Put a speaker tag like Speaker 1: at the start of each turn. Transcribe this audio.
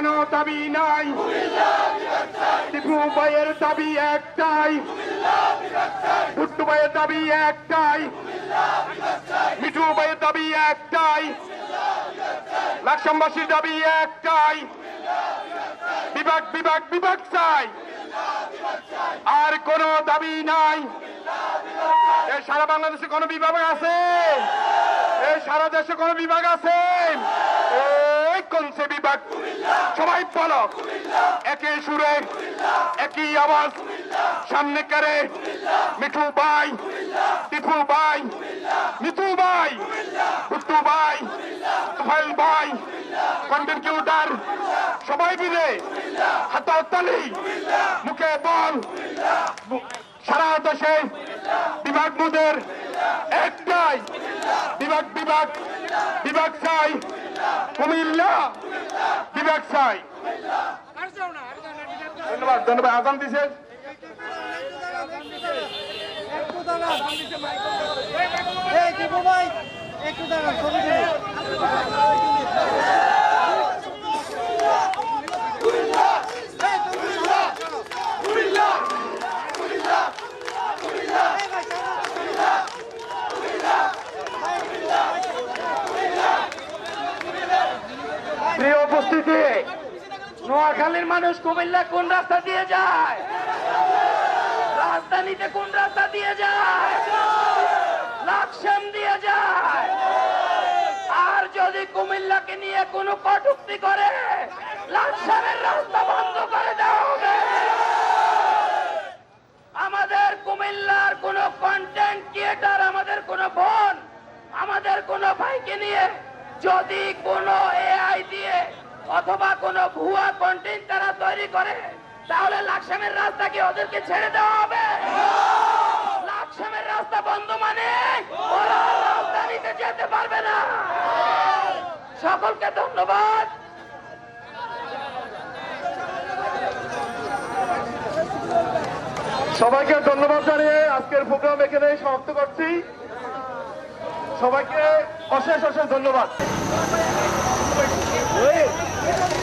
Speaker 1: কোনো দাবি নাই। টিপু ভাইয়ের দাবি একটাই ভুট্টু ভাইয়ের দাবি একটাই মিঠু ভাইয়ের দাবি একটাই লাকসামবাসীর দাবি একটাই। বিভাগ বিভাগ বিভাগ চাই। আর কোন দাবি নাই। সারা বাংলাদেশে কোন বিভাগ আছে? এই সারা দেশে কোন বিভাগ আছে? বিভাগ সবাই বলো, একই সুরে, একই আওয়াজ, সামনে করে, মিঠু ভাই, টিপু ভাই মিঠু ভাই ভুট্টু ভাই ফাইল ভাই কন্ট্রিবিউটার সবাই মিলে হাতালি মুখে বল। সারা দেশে বিভাগ মুদের একটাই। বিভাগ বিভাগ বিভাগ চাই কুমিল্লা, বিভাগ চাই ধন্যবাদ ধন্যবাদ। আজান দিছে?
Speaker 2: দীপু ভাই, একটু দাঁড়ান
Speaker 1: উপস্থিতি। নোয়াখালীর মানুষ কুমিল্লা কোন রাস্তা দিয়ে যায়? রাজধানীতে কোন রাস্তা দিয়ে যায়? লাকসাম দিয়ে যায়? আর যদি কুমিল্লাকে নিয়ে কোনো কটুক্তি করে, লাকসামের রাস্তা বন্ধ করে দেওয়া হবে। আমাদের কুমিল্লার কোন কন্টেন্ট ক্রিয়েটার আমাদের কোন বোন, আমাদের কোন ভাইকে নিয়ে যদি কোন এআই দিয়ে অথবা কোন ভুয়া কন্টেন্ট তারা তৈরি করে, তাহলে লাকসামের রাস্তা কি ওদেরকে ছেড়ে দেওয়া হবে? লাকসামের রাস্তা বন্ধ মানে রাজধানীতে যেতে পারবে না। সকলকে ধন্যবাদ। সবাইকে ধন্যবাদ জানিয়ে আজকের প্রোগ্রাম এখানে সমাপ্ত করছি। সবাইকে অশেষ অশেষ ধন্যবাদ। Oi!